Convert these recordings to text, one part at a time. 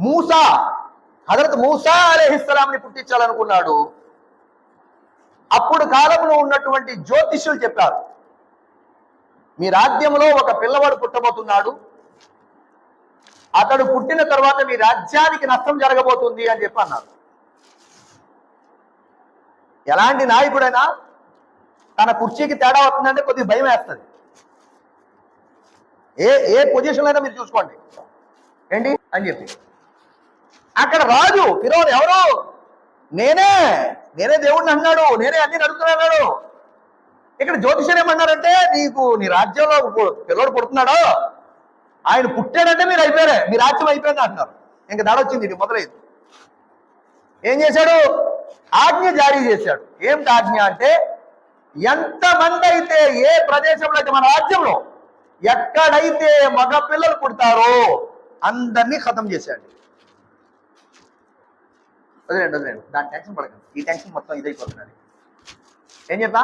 మూసా హజరత్ మూసా అలీహిస్సలాంని పుట్టించాలనుకున్నాడు. అప్పుడు కాలంలో ఉన్నటువంటి జ్యోతిష్యులు చెప్పారు మీ రాజ్యంలో ఒక పిల్లవాడు పుట్టబోతున్నాడు. అతడు పుట్టిన తర్వాత మీ రాజ్యానికి నష్టం జరగబోతుంది అని చెప్పి అన్నారు. ఎలాంటి నాయకుడైనా తన కుర్చీకి తేడా వస్తుందంటే కొద్దిగా భయం వేస్తుంది. ఏ ఏ పొజిషన్ అయినా మీరు చూసుకోండి. ఏంటి? అని చెప్పి. అక్కడ రాజు ఫిరోన్ ఎవరు? నేనే నేనే దేవుడిని అన్నాడు నేనే అన్ని నడుపుతున్నాడు ఇక్కడ జ్యోతిషం ఏమన్నారంటే నీకు నీ రాజ్యంలో పిల్లడు పిల్లోడు పుడుతున్నాడు? ఆయన పుట్టాడంటే మీరు అయిపోయారే మీ రాజ్యం అయిపోయింది అంటున్నారు. ఇంకా దాడొచ్చింది ఇది మొదలైంది. ఏం చేశాడు? ఆజ్ఞ జారీ చేశాడు. ఏమిటి ఆజ్ఞ అంటే ఎంతమంది అయితే ఏ ప్రదేశంలో అయితే మన రాజ్యంలో ఎక్కడైతే మగ పిల్లలు పుడతారో అందరినీ ఖతం చేశాడు. వదిలేండి వదిలేండి దాని టెన్షన్ పడకండి. ఈ టెన్షన్ మొత్తం ఇదైపోతున్నది ఏం చెప్తా?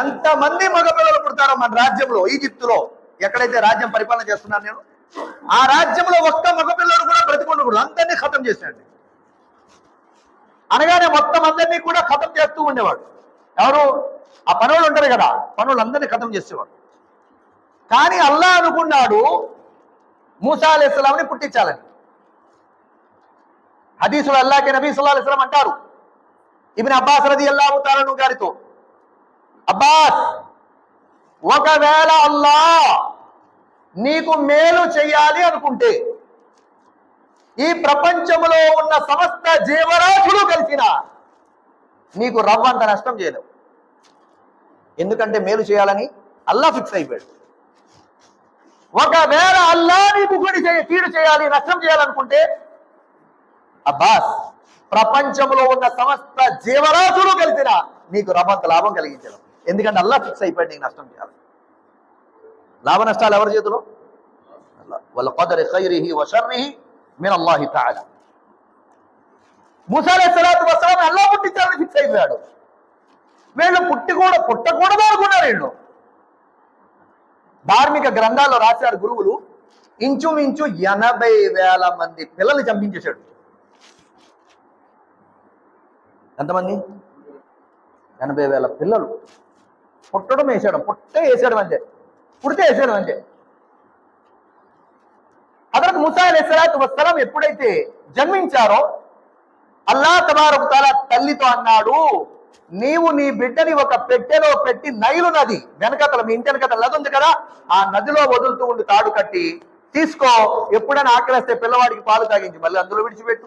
ఎంతమంది మగపిల్లలు పుడతారో మన రాజ్యంలో ఈజిప్తులో. ఎక్కడైతే రాజ్యం పరిపాలన చేస్తున్నాను నేను ఆ రాజ్యంలో ఒక్క మగపిల్లడు కూడా బ్రతికుండకూడదు అందరినీ ఖతం చేశాడు. అనగానే మొత్తం అందరినీ కూడా ఖతం చేస్తూ ఉండేవాడు. ఎవరు? ఆ పనులు ఉంటారు కదా పనులు అందరినీ ఖతం చేసేవాడు. కానీ అల్లా అనుకున్నాడు మూసా అలైహిస్సలాంని పుట్టించాలని. హదీసులు అల్లాకే నబీ సల్లాహు అలైహి అంటారు. ఇవిన అబ్బాస్ రది అల్లాహు తాలను గారితో అబ్బాస్ ఒకవేళ అల్లా నీకు మేలు చేయాలి అనుకుంటే ఈ ప్రపంచంలో ఉన్న సమస్త జీవరాశులు కలిసిన నీకు రవ్వంత నష్టం చేయలేవు. ఎందుకంటే మేలు చేయాలని అల్లా ఫిక్స్ అయిపోయాడు. ఒకవేళ అల్లా నీకు గుడి చేయ కీడు చేయాలి నష్టం చేయాలనుకుంటే అబ్బాస్ ప్రపంచంలో ఉన్న సమస్త జీవరాశులు కలిసిన నీకు రమంత లాభం కలిగించడం. ఎందుకంటే అల్లా ఫిక్స్ అయిపోయాడు నీకు నష్టం చేయాలి. లాభ నష్టాలు ఎవరి చేతిలో? వాళ్ళ కొదరి ఖైరిహి వ షర్రిహి అల్లాహి తఆలా మూసా అల్లా పుట్టించాలని ఫిక్స్ అయిపోయాడు. వీళ్ళు పుట్టి కూడా పుట్టకూడదు అనుకున్నారు వీళ్ళు. ధార్మిక గ్రంథాల్లో రాశారు గురువులు ఇంచుమించు ఎనభై వేల మంది పిల్లల్ని చంపించేశాడు. ఎంతమంది? ఎనభై వేల పిల్లలు. పుట్టడం వేసాడు పుట్టే వేసాడు అంతే. పుడితే వేసాడు అంతే. హజరత్ ముసా అలైహిస్సలాతు వస్సలాం ఎప్పుడైతే జన్మించారో అల్లా తబారకు తాలా తల్లితో అన్నాడు నీవు నీ బిడ్డని ఒక పెట్టెలో పెట్టి నైలు నది వెనకతల మీ ఇంటి వెనకతల నది ఉంది కదా ఆ నదిలో వదులుతూ ఉండి తాడు కట్టి తీసుకో ఎప్పుడైనా ఆకలిస్తే పిల్లవాడికి పాలు తాగించి మళ్ళీ అందులో విడిచిపెట్టు.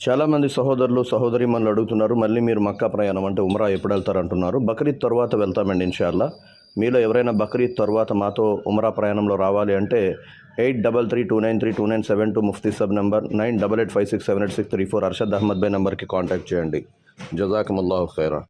చాలా మంది సహోదరులు సహోదరి మనలు అడుగుతున్నారు మళ్ళీ మీరు మక్కా ప్రయాణం అంటే ఉమ్రా ఎప్పుడు వెళ్తారు అంటున్నారు బక్రీద్ తర్వాత వెళ్తామండి ఇన్షాల్లా మీలో ఎవరైనా బక్రీద్ తర్వాత మాతో ఉమ్రా ప్రయాణంలో రావాలి అంటే eight double three two nine three two nine seven two Mufti Sab number nine double eight five six seven eight six three four Arshad Ahmad by నెంబర్కి కాంటాక్ట్ చేయండి. జజాకముల్లాహు ఖైరా.